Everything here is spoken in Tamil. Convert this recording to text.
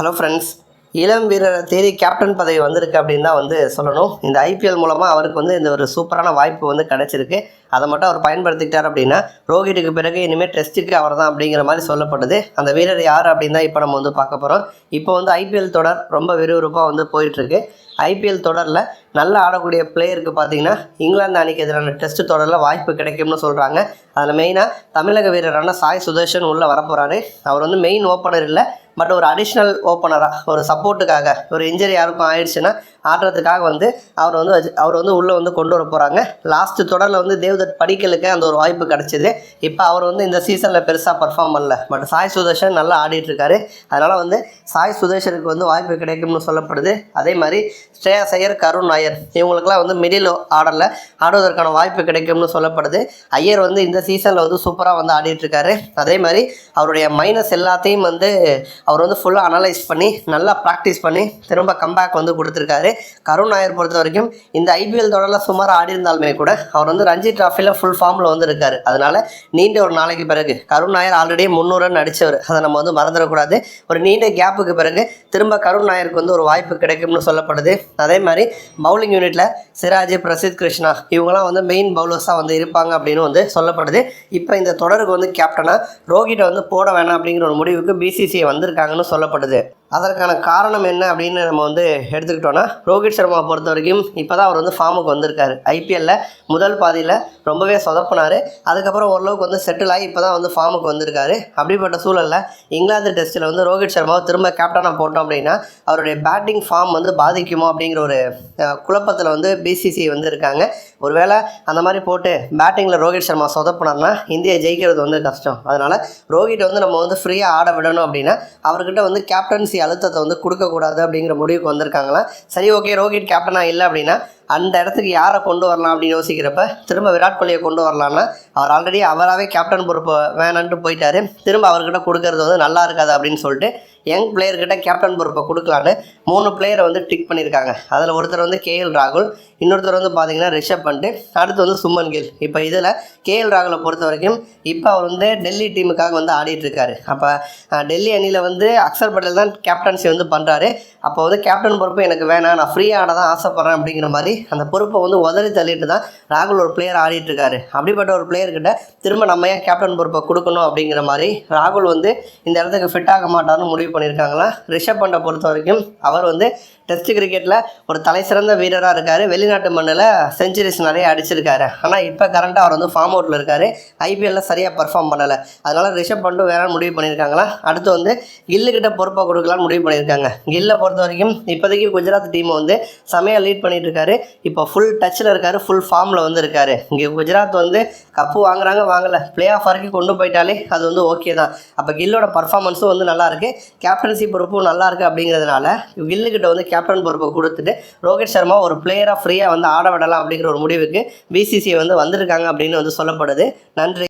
ஹலோ ஃப்ரெண்ட்ஸ் இளம் வீரரை தேடி கேப்டன் பதவி வந்திருக்கு அப்படின்னு தான் வந்து சொல்லணும். இந்த ஐபிஎல் மூலமாக அவருக்கு வந்து இந்த ஒரு சூப்பரான வாய்ப்பு வந்து கிடச்சிருக்கு. அதை மட்டும் அவர் பயன்படுத்திக்கிட்டார் அப்படின்னா ரோஹிட்டுக்கு பிறகு இனிமேல் டெஸ்ட்டுக்கு அவர் தான் அப்படிங்கிற மாதிரி சொல்லப்படுது அந்த வீரர் யார் அப்படின்னு தான் இப்போ நம்ம வந்து பார்க்க போகிறோம் இப்போ வந்து ஐபிஎல் தொடர் ரொம்ப விறுவிறுப்பாக வந்து போயிட்டுருக்கு. ஐபிஎல் தொடரில் நல்லா ஆடக்கூடிய பிளேயருக்கு பார்த்தீங்கன்னா இங்கிலாந்து அணிக்கு எதிரான டெஸ்ட் தொடரில் வாய்ப்பு கிடைக்கும்னு சொல்கிறாங்க அதில் மெயினாக தமிழக வீரரான சாய் சுதர்ஷன் உள்ளே வரப்போகிறாரு அவர் வந்து மெயின் ஓப்பனர் இல்லை பட் ஒரு அடிஷ்னல் ஓப்பனராக ஒரு சப்போர்ட்டுக்காக ஒரு இன்ஜரி யாருக்கும் ஆயிடுச்சுன்னா ஆடுறதுக்காக வந்து அவர் வந்து அவர் வந்து உள்ளே வந்து கொண்டு வர போகிறாங்க லாஸ்ட் தொடரில் வந்து தேவ்தத் படிக்கலுக்கு அந்த ஒரு வாய்ப்பு கிடச்சிது. இப்போ அவர் வந்து இந்த சீசனில் பெருசாக பர்ஃபார்ம் பண்ணல. பட் சாய் சுதர்ஷன் நல்லா ஆடிட்டுருக்காரு. அதனால் வந்து சாய் சுதர்ஷனுக்கு வந்து வாய்ப்பு கிடைக்கும்னு சொல்லப்படுது. அதே மாதிரி ஸ்ரேயா ஐயர் கருண் ஐயர் இவங்களுக்குலாம் வந்து மிடில் ஆடலில் ஆடுவதற்கான வாய்ப்பு கிடைக்கும்னு சொல்லப்படுது. ஐயர் வந்து இந்த சீசனில் வந்து சூப்பராக வந்து ஆடிட்டுருக்காரு. அதே மாதிரி அவருடைய மைனஸ் எல்லாத்தையும் வந்து அவர் வந்து ஃபுல்லாக அனலைஸ் பண்ணி நல்லா ப்ராக்டிஸ் பண்ணி திரும்ப கம்பேக் வந்து கொடுத்துருக்காரு. கருண் நாயர் பொறுத்த வரைக்கும் இந்த ஐபிஎல் தொடரில் சுமார் ஆடி இருந்தாலுமே கூட அவர் வந்து ரஞ்சி ட்ராஃபியில் ஃபுல் ஃபார்மில் வந்து இருக்காரு. அதனால் நீண்ட ஒரு நாளைக்கு பிறகு கருண் நாயர் ஆல்ரெடி முந்நூறு ரன் அடித்தவர் அதை நம்ம வந்து மறந்துடக்கூடாது. ஒரு நீண்ட கேப்புக்கு பிறகு திரும்ப கருண் நாயருக்கு வந்து ஒரு வாய்ப்பு கிடைக்கும்னு சொல்லப்படுது. அதே மாதிரி பவுலிங் யூனிட்டில் சிராஜ் பிரசித் கிருஷ்ணா இவங்கெல்லாம் வந்து மெயின் பவுலர்ஸாக வந்து இருப்பாங்க அப்படின்னு வந்து சொல்லப்படுது. இப்போ இந்த தொடருக்கு வந்து கேப்டனாக ரோஹிட்டை வந்து போட வேணாம் அப்படிங்கிற ஒரு முடிவுக்கு பிசிசிஐ வந்திருக்காங்கன்னு சொல்லப்படுது. அதற்கான காரணம் என்ன அப்படின்னு நம்ம வந்து எடுத்துக்கிட்டோன்னா ரோஹித் சர்மா பொறுத்த வரைக்கும் இப்போ தான் அவர் வந்து ஃபார்முக்கு வந்திருக்காரு. ஐபிஎல்லில் முதல் பாதியில் ரொம்பவே சொதப்பினார். அதுக்கப்புறம் ஓரளவுக்கு வந்து செட்டில் ஆகி இப்போ தான் வந்து ஃபார்முக்கு வந்திருக்காரு. அப்படிப்பட்ட சூழலில் இங்கிலாந்து டெஸ்ட்டில் வந்து ரோஹித் சர்மாவை திரும்ப கேப்டனாக போட்டோம் அப்படின்னா அவருடைய பேட்டிங் ஃபார்ம் வந்து பாதிக்குமோ அப்படிங்கிற ஒரு குழப்பத்தில் வந்து பிசிசி வந்து இருக்காங்க. ஒருவேளை அந்த மாதிரி போட்டு பேட்டிங்கில் ரோஹித் சர்மா சொதப்பினார்னா இந்தியா ஜெயிக்கிறது வந்து கஷ்டம். அதனால் ரோஹிட் வந்து நம்ம வந்து ஃப்ரீயாக ஆட விடணும் அப்படின்னா அவர்கிட்ட வந்து கேப்டன்சி அழுத்தத்தை வந்து கொடுக்கக்கூடாது அப்படிங்கிற முடிவுக்கு வந்திருக்காங்களா? சரி ஓகே ரோஹித் கேப்டனாக இல்லை அப்படின்னா அந்த இடத்துக்கு யாரை கொண்டு வரலாம் அப்படின்னு யோசிக்கிறப்ப திரும்ப விராட் கோலியை கொண்டு வரலான்னா அவர் ஆல்ரெடி அவராகவே கேப்டன் பொறுப்பு வேணான்ட்டு போயிட்டாரு. திரும்ப அவர்கிட்ட கொடுக்கறது வந்து நல்லா இருக்காது அப்படின்னு சொல்லிட்டு யங் பிளேயர்கிட்ட கேப்டன் பொறுப்பை கொடுக்கலான்னு மூணு பிளேயரை வந்து டிக் பண்ணியிருக்காங்க. அதில் ஒருத்தர் வந்து கேஎல் ராகுல் இன்னொருத்தர் வந்து பார்த்தீங்கன்னா ரிஷப் பண்ணிட்டு அடுத்து வந்து சுமன் கில். இப்போ இதில் கேஎல் ராகுலை பொறுத்த வரைக்கும் இப்போ அவர் வந்து டெல்லி டீமுக்காக வந்து ஆடிட்டு இருக்காரு. அப்போ டெல்லி அணியில் வந்து அக்சர் பட்டேல் தான் கேப்டன்சி வந்து பண்ணுறாரு அப்போ வந்து கேப்டன் பொறுப்பு எனக்கு வேணாம் நான் ஃப்ரீயாக ஆட தான் ஆசைப்பட்றேன் அப்படிங்கிற மாதிரி அந்த பொறுப்பை வந்து உதறி தள்ளிட்டு தான் ராகுல் ஒரு பிளேயர் ஆடிட்டு இருக்காரு அப்படிப்பட்ட ஒரு பிளேயர்கிட்ட திரும்ப நம்ம ஏன் கேப்டன் பொறுப்பை கொடுக்கணும் அப்படிங்கிற மாதிரி ராகுல் வந்து இந்த இடத்துக்கு ஃபிட் ஆக மாட்டார்னு முடிவு பண்ணியிருக்காங்களா? ரிஷப் பண்டை பொறுத்த வரைக்கும் அவர் வந்து டெஸ்ட் கிரிக்கெட்டில் ஒரு தலை சிறந்த வீரராக இருக்கார். வெளிநாட்டு மண்ணில் செஞ்சுரிஸ் நிறைய அடிச்சிருக்காரு. ஆனால் இப்போ கரண்ட்டாக அவர் வந்து ஃபார்ம் அவுட்டில் இருக்கார். ஐபிஎல்ல சரியாக பர்ஃபார்ம் பண்ணலை. அதனால் ரிஷப் பண்டும் வேணாம்னு முடிவு பண்ணியிருக்காங்களா? அடுத்து வந்து கில்லுக்கிட்ட பொறுப்பாக கொடுக்கலான்னு முடிவு பண்ணியிருக்காங்க. கில்லை பொறுத்த வரைக்கும் இப்போதைக்கு குஜராத் டீமை வந்து செமையாக லீட் பண்ணிகிட்டு இருக்காரு. இப்போ ஃபுல் டச்சில் இருக்காரு ஃபுல் ஃபார்மில் வந்து இருக்காரு. இங்கே குஜராத் வந்து கப்பு வாங்குறாங்க வாங்கலை. பிளே ஆஃப் வரைக்கும் கொண்டு போயிட்டாலே அது வந்து ஓகே தான். அப்போ கில்லோட பர்ஃபார்மன்ஸும் வந்து நல்லாயிருக்கு கேப்டன்சி பொறுப்பும் நல்லாயிருக்கு அப்படிங்கிறதுனால கில்லுக்கிட்ட வந்து கேப்டன் பொறுப்பை கொடுத்துட்டு ரோஹித் சர்மா ஒரு பிளேயராக ஃப்ரீயாக வந்து ஆட விடலாம் அப்படிங்கிற ஒரு முடிவுக்கு பிசிசிஐ வந்து வந்திருக்காங்க அப்படின்னு வந்து சொல்லப்படுது. நன்றி.